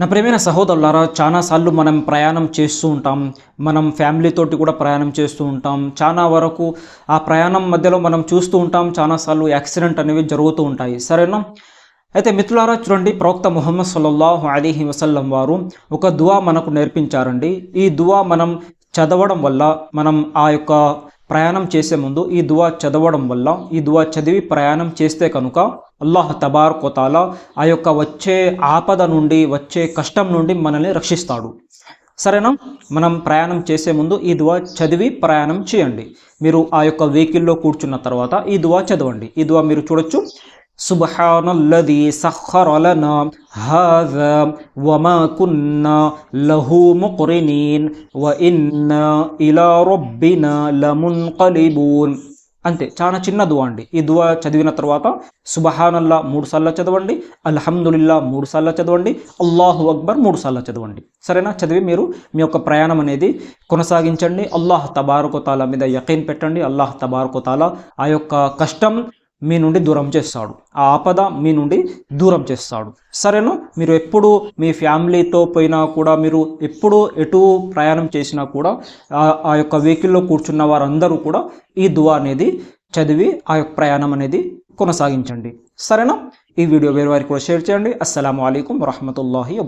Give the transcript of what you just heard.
నా ప్రేమైన సహోదరులారా చాలాసార్లు మనం ప్రయాణం చేస్తూ ఉంటాం. మనం ఫ్యామిలీతోటి కూడా ప్రయాణం చేస్తూ ఉంటాం. చాలా వరకు ఆ ప్రయాణం మధ్యలో మనం చూస్తూ ఉంటాం. చాలాసార్లు యాక్సిడెంట్ అనేవి జరుగుతూ ఉంటాయి. సరేనా? అయితే మిత్రులారా చూడండి ప్రవక్త ముహమ్మద్ సల్లల్లాహు అలీహి వసల్లం వారు ఒక దువా మనకు నేర్పించారండి. ఈ దువా మనం చదవడం వల్ల మనం ఆ యొక్క ప్రయాణం చేసే ముందు ఈ దువా చదవడం వల్ల ఈ దువా చదివి ప్రయాణం చేస్తే కనుక అల్లాహ్ తబార్ కోతాల ఆ యొక్క వచ్చే ఆపద నుండి వచ్చే కష్టం నుండి మనల్ని రక్షిస్తాడు. సరేనా? మనం ప్రయాణం చేసే ముందు ఈ దువా చదివి ప్రయాణం చేయండి. మీరు ఆ యొక్క వెహికల్లో కూర్చున్న తర్వాత ఈ దువా చదవండి. ఈ దువా మీరు చూడొచ్చు. سبحان الذي سخر لنا هذا وما كنا వ مقرنين ఇలా إلى లమున్ కలిబూన్ అంతే చాలా చిన్న దువా అండి. ఈ దువా చదివిన తర్వాత సుబహానల్లా మూడు సార్లు చదవండి అల్హమ్దుల్లా మూడు సార్లు చదవండి అల్లాహు అక్బర్ మూడు సార్లు చదవండి. సరేనా? చదివి మీరు మీ యొక్క ప్రయాణం అనేది కొనసాగించండి. అల్లాహ్ తబారుకోతాల మీద యకీన్ పెట్టండి. అల్లాహ్ తబారుకోతాల ఆ యొక్క కష్టం మీ నుండి దూరం చేస్తాడు. ఆ ఆపద మీ నుండి దూరం చేస్తాడు. సరేనా? మీరు ఎప్పుడు మీ ఫ్యామిలీతో పోయినా కూడా మీరు ఎప్పుడు ఎటు ప్రయాణం చేసినా కూడా ఆ- యొక్క వెహికల్లో కూర్చున్న వారందరూ కూడా ఈ దువా అనేది చదివి ఆ యొక్క ప్రయాణం అనేది కొనసాగించండి. సరేనా? ఈ వీడియో వేరే వారికి కూడా షేర్ చేయండి. అస్సలం అయికం వరహమూల వబర్కాతుహు